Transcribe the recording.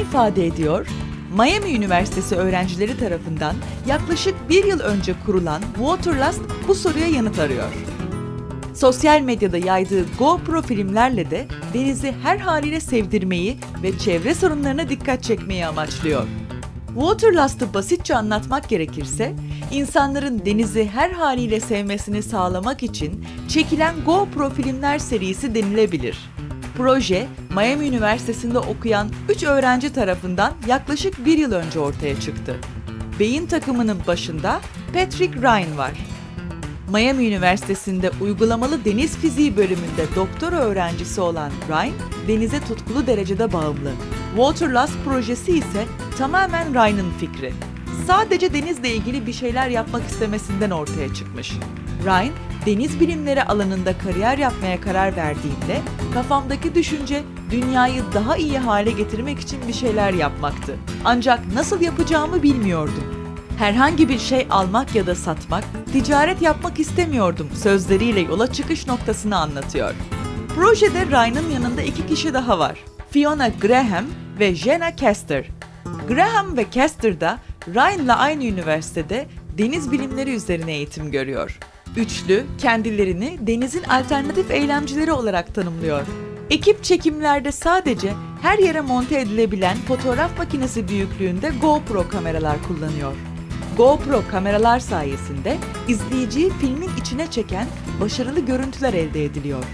ifade ediyor? Miami Üniversitesi öğrencileri tarafından yaklaşık bir yıl önce kurulan Waterlust bu soruya yanıt arıyor. Sosyal medyada yaydığı GoPro filmlerle de denizi her haliyle sevdirmeyi ve çevre sorunlarına dikkat çekmeyi amaçlıyor. Waterlust'ı basitçe anlatmak gerekirse, insanların denizi her haliyle sevmesini sağlamak için çekilen GoPro filmler serisi denilebilir. Proje, Miami Üniversitesi'nde okuyan 3 öğrenci tarafından yaklaşık bir yıl önce ortaya çıktı. Beyin takımının başında Patrick Ryan var. Miami Üniversitesi'nde uygulamalı deniz fiziği bölümünde doktora öğrencisi olan Ryan, denize tutkulu derecede bağımlı. Waterlust projesi ise tamamen Ryan'ın fikri. Sadece denizle ilgili bir şeyler yapmak istemesinden ortaya çıkmış. Ryan, deniz bilimleri alanında kariyer yapmaya karar verdiğinde kafamdaki düşünce dünyayı daha iyi hale getirmek için bir şeyler yapmaktı. Ancak nasıl yapacağımı bilmiyordum. Herhangi bir şey almak ya da satmak, ticaret yapmak istemiyordum sözleriyle yola çıkış noktasını anlatıyor. Projede Ryan'ın yanında iki kişi daha var. Fiona Graham ve Jenna Kester. Graham ve Kester da Ryan'la aynı üniversitede deniz bilimleri üzerine eğitim görüyor. Üçlü kendilerini denizin alternatif eylemcileri olarak tanımlıyor. Ekip çekimlerde sadece her yere monte edilebilen fotoğraf makinesi büyüklüğünde GoPro kameralar kullanıyor. GoPro kameralar sayesinde izleyiciyi filmin içine çeken başarılı görüntüler elde ediliyor.